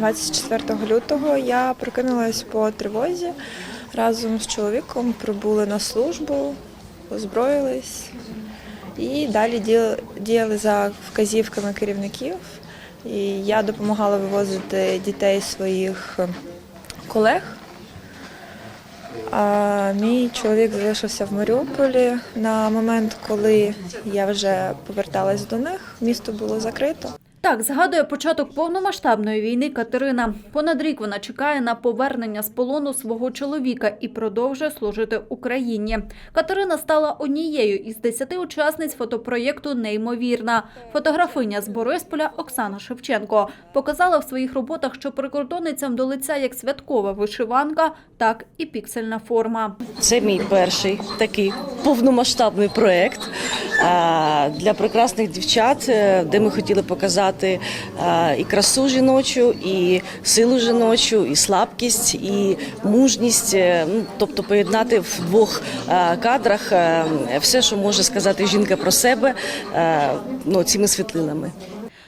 24 лютого я прокинулась по тривозі разом з чоловіком, прибули на службу, озброїлись і далі діяли- за вказівками керівників. І я допомагала вивозити дітей своїх е, колег. А мій чоловік залишився в Маріуполі на момент, коли я вже поверталась до них. Місто було закрито. Так, згадує початок повномасштабної війни Катерина. Понад рік вона чекає на повернення з полону свого чоловіка і продовжує служити Україні. Катерина стала однією із десяти учасниць фотопроєкту Неймовірна. Фотографиня з Борисполя Оксана Шевченко показала в своїх роботах, що прикордонницям до лиця як святкова вишиванка, так і піксельна форма. Це мій перший такий повномасштабний проєкт для прекрасних дівчат, е, де ми хотіли показати а, і красу жіночу, і силу жіночу, і слабкість, і мужність. е, Ну, тобто поєднати в двох кадрах е, все, що може сказати жінка про себе, е, ну, цими світлинами.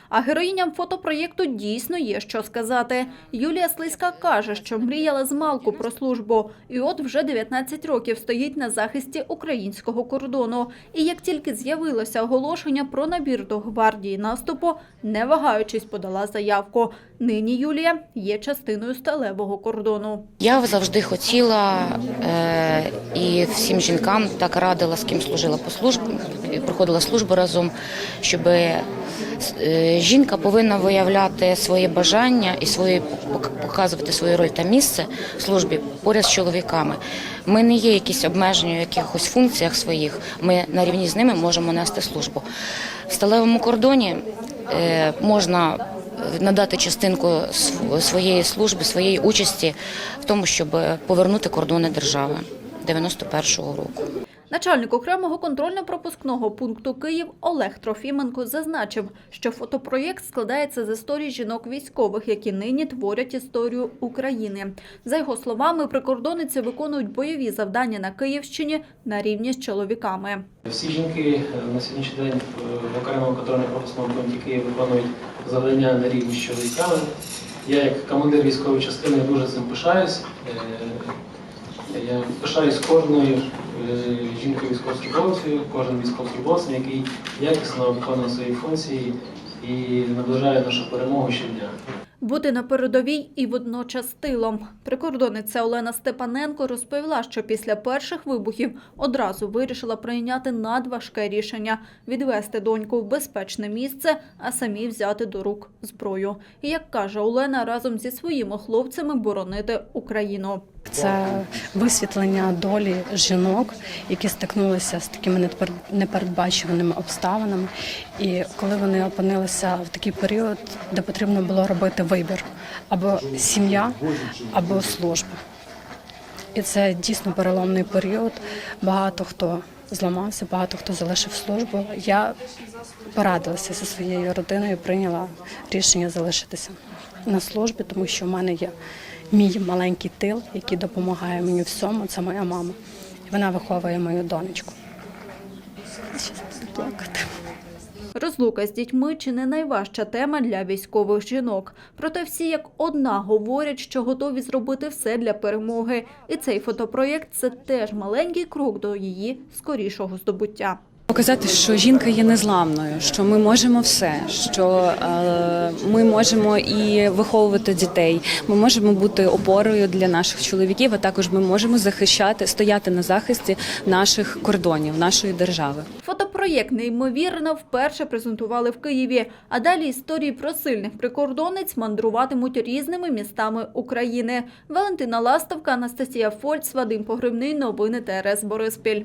А героїням фотопроєкту дійсно є що сказати. Юлія Слизька каже, що мріяла з малку про службу, і от вже 19 років стоїть на захисті українського кордону. І як тільки з'явилося оголошення про набір до гвардії наступу, не вагаючись, подала заявку. Нині Юлія є частиною сталевого кордону. Я завжди хотіла е, і всім жінкам так радила, з ким служила по службі, проходила службу разом, щоб е, жінка повинна виявляти своє бажання і свої пок- показувати свою роль та місце в службі поряд з чоловіками. Ми не є якісь обмежені в якихось функціях своїх. Ми на рівні з ними можемо нести службу. В сталевому кордоні е, можна надати частинку своєї служби, своєї участі в тому, щоб повернути кордони держави 91-го року. Начальник окремого контрольно-пропускного пункту Київ Олег Трофіменко зазначив, що фотопроєкт складається з історій жінок військових, які нині творять історію України. За його словами, прикордонниці виконують бойові завдання на Київщині на рівні з чоловіками. Всі жінки е, на сьогоднішній день в- в окремому контрольно-пропускному пункті Київ виконують завдання на рівні з чоловіками. Я як командир військової частини дуже цим пишаюсь. Е, Я пишаюсь кожною е, жінкою військовослужбовцею, кожним військовослужбовцем, який якісно виконує свої функції і наближає нашу перемогу щодня. Бути на передовій і водночас тилом. Прикордонниця Олена Степаненко розповіла, що після перших вибухів одразу вирішила прийняти надважке рішення – відвести доньку в безпечне місце, а самі взяти до рук зброю. І, як каже Олена, разом зі своїми хлопцями боронити Україну. Це висвітлення долі жінок, які стикнулися з такими непер- непередбачуваними обставинами. І коли вони опинилися в такий період, де потрібно було робити вибір або сім'я, або служба. І це дійсно переломний період. Багато хто зламався, багато хто залишив службу. Я порадилася зі своєю родиною, прийняла рішення залишитися на службі, тому що в мене є мій маленький тил, який допомагає мені всьому. Це моя мама. Вона виховує мою донечку. Розлука з дітьми чи не найважча тема для військових жінок. Проте всі як одна говорять, що готові зробити все для перемоги. І цей фотопроєкт це теж маленький крок до її скорішого здобуття. Показати, що жінка є незламною, що ми можемо все, що е, ми можемо і виховувати дітей. Ми можемо бути опорою для наших чоловіків, а також ми можемо захищати, стояти на захисті наших кордонів, нашої держави. Фотопроєкт неймовірно вперше презентували в Києві. А далі історії про сильних прикордонниць мандруватимуть різними містами України. Валентина Ластовка, Анастасія Фольц, Вадим Погребний. Новини ТРС Бориспіль.